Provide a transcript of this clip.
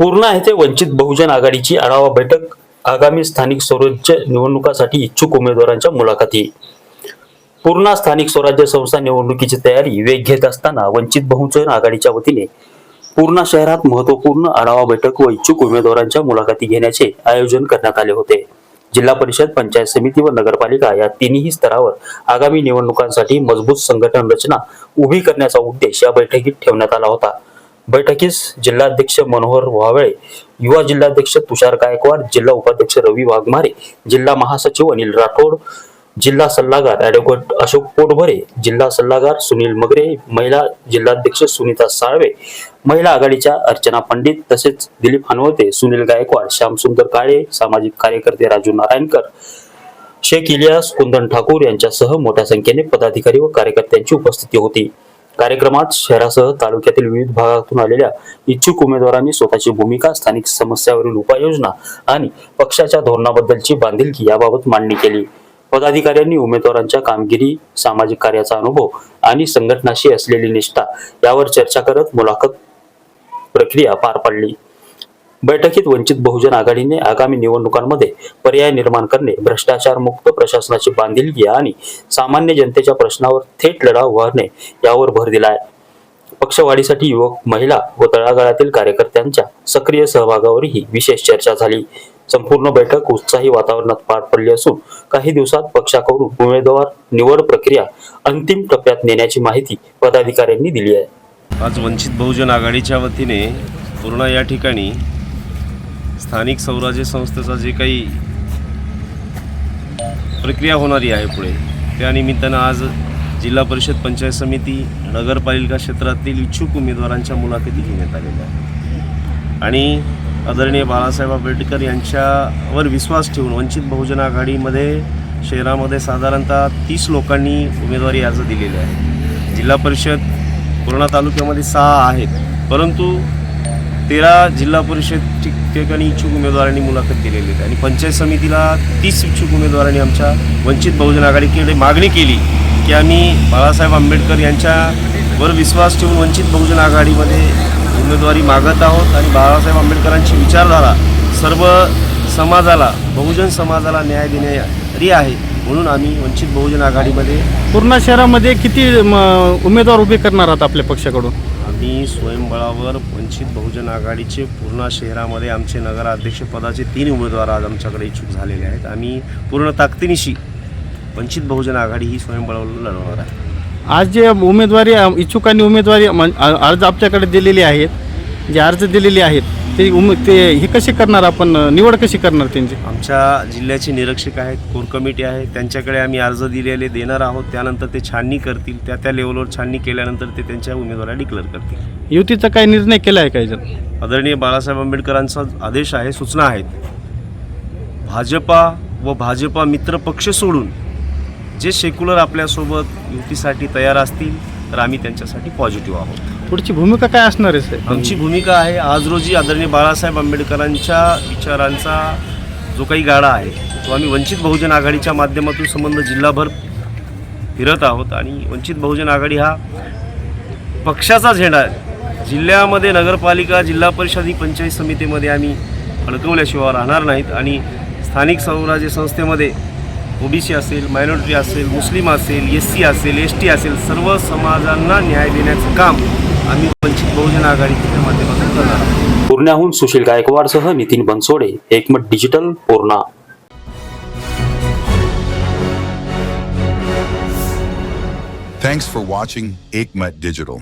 पूर्णा येथे वंचित बहुजन आघाडीची आढावा बैठक. आगामी स्थानिक स्वराज्य निवडणुकासाठी इच्छुक उमेदवारांच्या मुलाखती. पूर्णा स्थानिक स्वराज्य संस्था निवडणुकीची तयारी वेग घेत असताना वंचित बहुजन आघाडीच्या वतीने पूर्णा शहरात महत्त्वपूर्ण आढावा बैठक व इच्छुक उमेदवारांच्या मुलाखती घेण्याचे आयोजन करण्यात आले होते. जिल्हा परिषद पंचायत समिती व नगरपालिका या तिन्ही स्तरावर आगामी निवडणुकांसाठी मजबूत संघटन रचना उभी करण्याचा उद्देश या बैठकीत ठेवण्यात आला होता. बैठकीस जिल्हाध्यक्ष मनोहर वावळे युवा जिल्हाध्यक्ष तुषार गायकवाड जिल्हा उपाध्यक्ष रवी वाघमारे जिल्हा महासचिव अनिल राठोड जिल्हा सल्लागार ॲडव्होकेट अशोक पोटभरे जिल्हा सल्लागार सुनील मगरे महिला जिल्हाध्यक्ष सुनीता साळवे महिला आघाडीच्या अर्चना पंडित तसेच दिलीप हनवते सुनील गायकवाड श्यामसुंदर काळे सामाजिक कार्यकर्ते राजू नारायणकर शेख इलियास कुंदन ठाकूर यांच्यासह मोठ्या संख्येने पदाधिकारी व कार्यकर्त्यांची उपस्थिती होती. कार्यक्रमात शहरासह तालुक्यातील विविध भागातून आलेल्या इच्छुक उमेदवारांनी स्वतःची भूमिका स्थानिक समस्यावरील उपाययोजना आणि पक्षाच्या धोरणाबद्दलची बांधिलकी याबाबत मांडणी केली. पदाधिकाऱ्यांनी उमेदवारांच्या कामगिरी सामाजिक कार्याचा अनुभव आणि संघटनाशी असलेली निष्ठा यावर चर्चा करत मुलाखत प्रक्रिया पार पाडली. बैठकीत वंचित बहुजन आघाडीने आगामी निवडणुकांमध्ये पर्याय निर्माण करणे भ्रष्टाचार मुक्त प्रशासनाची बांधिलकी आणि सामान्य जनतेच्या प्रश्नावर थेट लढा उभारणे यावर भर दिला आहे पक्षवाढीसाठी युवक महिला व तळागाळातील कार्यकर्त्यांच्या सक्रिय सहभागावरही विशेष चर्चा झाली. संपूर्ण बैठक उत्साही वातावरणात पार पडली असून काही दिवसात पक्षाकडून उमेदवार निवड प्रक्रिया अंतिम टप्प्यात नेण्याची माहिती पदाधिकाऱ्यांनी दिली आहे. आज वंचित बहुजन आघाडीच्या वतीने पूर्ण या ठिकाणी स्थानिक स्वराज्य संस्थेचा जे काही प्रक्रिया होणारी आहे पुढे त्या निमित्तानं आज जिल्हा परिषद पंचायत समिती नगरपालिका क्षेत्रातील इच्छुक उमेदवारांच्या मुलाखती घेण्यात आलेल्या आहेत. आणि आदरणीय बाळासाहेब आंबेडकर यांच्यावर विश्वास ठेवून वंचित बहुजन आघाडीमध्ये शहरामध्ये साधारणतः तीस लोकांनी उमेदवारी अर्ज दिलेले आहे जिल्हा परिषद पूर्णा तालुक्यामध्ये सहा आहेत परंतु तेरा जिल्हा परिषद ठिकठिकाणी इच्छुक उमेदवारांनी मुलाखत दिलेली आहे. आणि पंचायत समितीला तीस इच्छुक उमेदवारांनी आमच्या वंचित बहुजन आघाडीकडे मागणी केली की आम्ही बाळासाहेब आंबेडकर यांच्यावर विश्वास ठेवून वंचित बहुजन आघाडीमध्ये उमेदवारी मागत आहोत आणि बाळासाहेब आंबेडकरांची विचारधारा सर्व समाजाला बहुजन समाजाला न्याय देणारी आहे म्हणून आम्ही वंचित बहुजन आघाडीमध्ये पूर्ण शहरामध्ये किती म, उमेदवार उभे करणार आहात आपल्या पक्षाकडून? आम्ही स्वयंबळावर वंचित बहुजन आघाडीचे पूर्ण शहरामध्ये आमचे नगराध्यक्षपदाचे तीन उमेदवार आज आमच्याकडे इच्छुक झालेले आहेत. आम्ही पूर्ण ताकदीनिशी वंचित बहुजन आघाडी ही स्वयंबळावर लढवणार आहे. आज जे उमेदवारी इच्छुकांनी उमेदवारी अर्ज आपल्याकडे दिलेले आहेत जे अर्ज दिलेले आहेत ते उमे ते हे कसे करणार आपण? निवड कशी करणार त्यांची? आमच्या जिल्ह्याचे निरीक्षक आहेत कोर कमिटी आहे. त्यांच्याकडे आम्ही अर्ज दिलेले देणार आहोत. त्यानंतर ते छाननी करतील. त्या त्या लेवलवर छाननी केल्यानंतर ते त्यांच्या उमेदवाराला डिक्लेअर करतील. युतीचा काही निर्णय केला आहे काही जण आदरणीय बाळासाहेब आंबेडकरांचा आदेश आहे सूचना आहेत. भाजपा व भाजपा मित्र पक्ष सोडून जे सेक्युलर आपल्यासोबत युतीसाठी तयार असतील तर आम्ही त्यांच्यासाठी पॉझिटिव्ह आहोत. पुढची भूमिका काय असणार आहे साहेब? आमची भूमिका आहे आज रोजी आदरणीय बाळासाहेब आंबेडकरांच्या विचारांचा जो काही गाडा आहे तो आम्ही वंचित बहुजन आघाडीच्या माध्यमातून संबंध जिल्हाभर फिरत आहोत आणि वंचित बहुजन आघाडी हा पक्षाचा झेंडा आहे जिल्ह्यामध्ये नगरपालिका जिल्हा परिषद ही पंचायत समितीमध्ये आम्ही अडकवल्याशिवाय राहणार नाहीत आणि स्थानिक स्वराज्य संस्थेमध्ये ओबीसी असेल मायनॉरिटी असेल मुस्लिम असेल एस सी असेल एस टी असेल सर्व समाजांना न्याय देण्याचं काम आम्ही वंचित बहुजन आघाडीच्या माध्यमातून करणार आहोत पूर्ण्याहून सुशील गायकवाडसह नितीन बनसोडे एकमत digital Purna Thanks for watching Aikmat Digital.